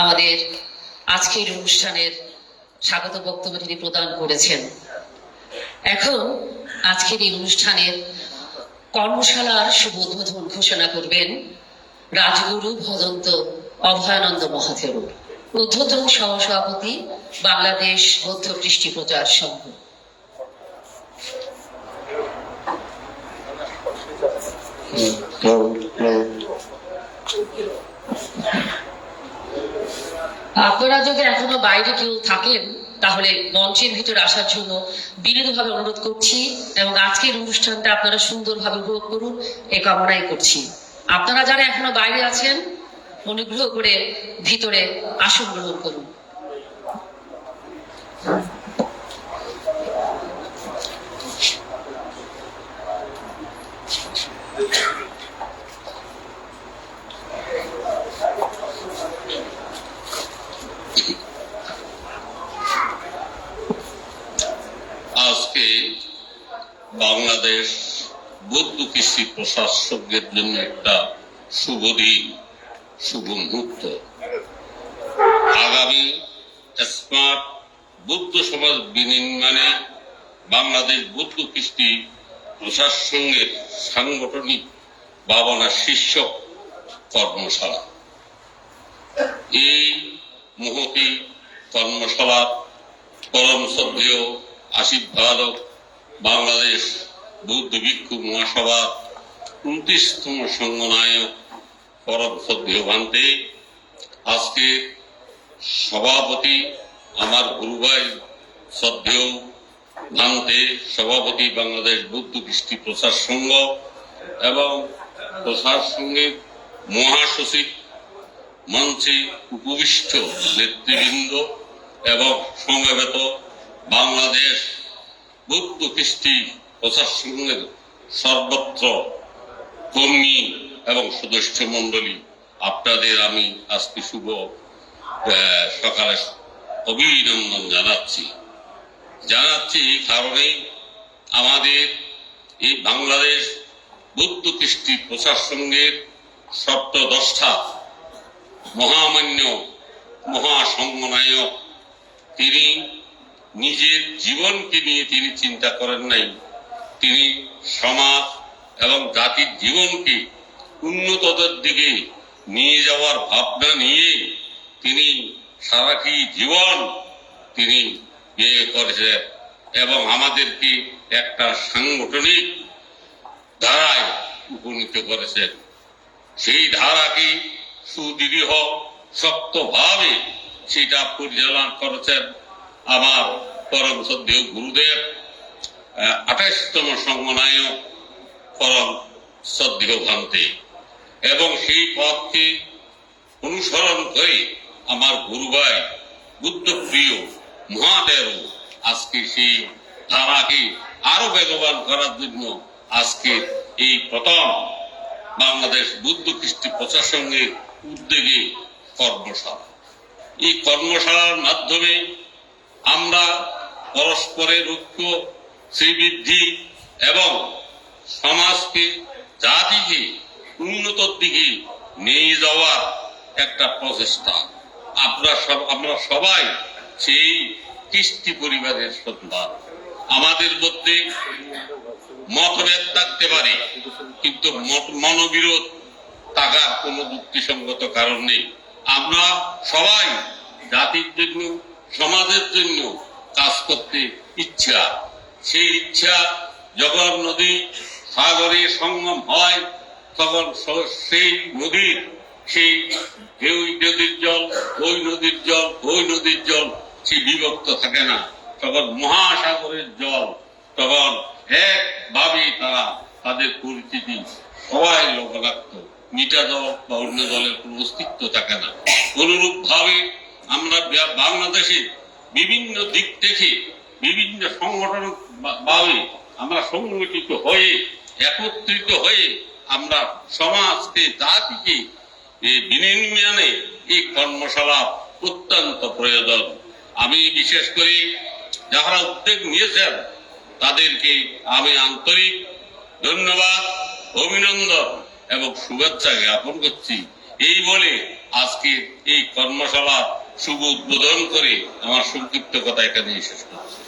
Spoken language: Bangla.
আমাদের আজকের অনুষ্ঠানের স্বাগত বক্তব্য তিনি প্রদান করেছেন। এখন আজকের এই অনুষ্ঠানের কর্মশালার শুভ উদ্বোধন ঘোষণা করবেন রাজগুরু ভদন্ত অভয়ানন্দ মহাথের উদ্ধতন সহসভাপতি বাংলাদেশ বৌদ্ধ কৃষ্টি প্রচার সংঘ। এখনও বাইরে কেউ থাকেন, তাহলে মঞ্চের ভিতরে আসার জন্য বিনীতভাবে অনুরোধ করছি এবং আজকের অনুষ্ঠানটা আপনারা সুন্দরভাবে উপভোগ করুন, এ কামনাই করছি। আপনারা যারা এখনও বাইরে আছেন, অনুগ্রহ করে ভিতরে আসন গ্রহণ করুন। আজকে বাংলাদেশ বৌদ্ধ কৃষি প্রশাসকের জন্য একটা শুভ দিন, শুভ মুহূর্ত। আগামী স্মার্ট বৌদ্ধ সমাজ বিনির্মাণে বাংলাদেশ বৌদ্ধ কৃষ্টি প্রশাসনের সাংগঠনিক ভাবনা শীর্ষক কর্মশালা। এই মুহূর্তে কর্মশালার পরম শ্রদ্ধেয় আশীর্বাদক বাংলাদেশ বৌদ্ধ ভিক্ষু মহাসভার উনত্রিশতম সংঘনায়ক পরম শ্রদ্ধেয় ভান্তে। আজকে সভাপতি আমার গুরুভাই শ্রদ্ধেয় ভান্তে, সভাপতি বাংলাদেশ বৌদ্ধ কৃষ্টি প্রচার সংঘ এবং প্রচার সংঘের মহাসচিব, মঞ্চে উপবিষ্ট নেতৃবৃন্দ এবং সমবেত বাংলাদেশ বৌদ্ধ কৃষ্টি প্রশাসনের সর্বত্র কর্মী এবং সদস্য মন্ডলী আপনাদের আমি আজকে শুভ সকালে অভিনন্দন জানাচ্ছি। জানাচ্ছি এই কারণে আমাদের এই বাংলাদেশ বৌদ্ধ কৃষ্টি প্রশাসনের সপ্তদশটা মহামান্য মহাসংঘনায়ক তিনি নিজের জীবনকে নিয়ে তিনি চিন্তা করেন নাই। তিনি সমাজ এবং জাতির জীবনকে উন্নততার দিকে নিয়ে যাওয়ার ভাবনা নিয়ে তিনি সারাটি জীবন তিনি ইয়ে করেছেন এবং আমাদেরকে একটা সাংগঠনিক ধারায় উপনীত করেছেন সেই ধারাকে সুদৃঢ়, শক্তভাবে সেটা পরিচালনা করেছেন আমার পরম সদ্য গুরুদেব আঠাশতম সংঘনায়ক পরম সদ্য ভান্তে এবং সেই পথকে অনুসরণ করে আমার গুরুভাই বুদ্ধপ্রিয় মহাদেব আজকে সেই ধারাকে আরও বেগবান করার জন্য আজকে এই প্রথম বাংলাদেশ বুদ্ধ কৃষ্টি প্রশাসনের উদ্যোগে কর্মশালা। এই কর্মশালার মাধ্যমে আমরা পরস্পরের ঐক্য, শ্রীবৃদ্ধি এবং সমাজকে, জাতিকে উন্নতর দিকে নিয়ে যাওয়ার একটা প্রচেষ্টা। আমরা সব, আমরা সবাই সেই কৃষ্টি পরিবারের সন্তান। আমাদের মধ্যে মতভেদ থাকতে পারে, কিন্তু মনোবিরোধ থাকার কোনো যুক্তিসঙ্গত কারণ নেই। আমরা সবাই জাতির জন্য সমাজের জন্য কাজ করতে ইচ্ছা। সেই ইচ্ছা যখন নদী সাগরে সঙ্গম হয়, তখন সেই নদীর, সেই ঢেউ নদীর জল ওই নদীর জল ওই নদীর জল সে বিভক্ত থাকে না। তখন মহাসাগরের জল, তখন একভাবে তারা তাদের পরিচিতি সবাই লবণাক্ত মিঠা দল বা অন্য দলের কোনো অস্তিত্ব থাকে না। অনুরূপ ভাবে আমরা বাংলাদেশে বিভিন্ন দিক থেকে বিভিন্ন সংগঠন ভাবে আমরা সংগঠিত হয়ে, একত্রিত হয়ে আমরা সমাজকে, জাতিকে বিনির্মাণে এই কর্মশালা অত্যন্ত প্রয়োজন। আমি বিশেষ করে যারা উদ্যোগ নিয়েছেন, তাদেরকে আমি আন্তরিক ধন্যবাদ, অভিনন্দন এবং শুভেচ্ছা জ্ঞাপন করছি। এই বলে আজকে এই কর্মশালা শুভ উদ্বোধন করে আমার সংক্ষিপ্ত কথা এখানে শেষ করছি।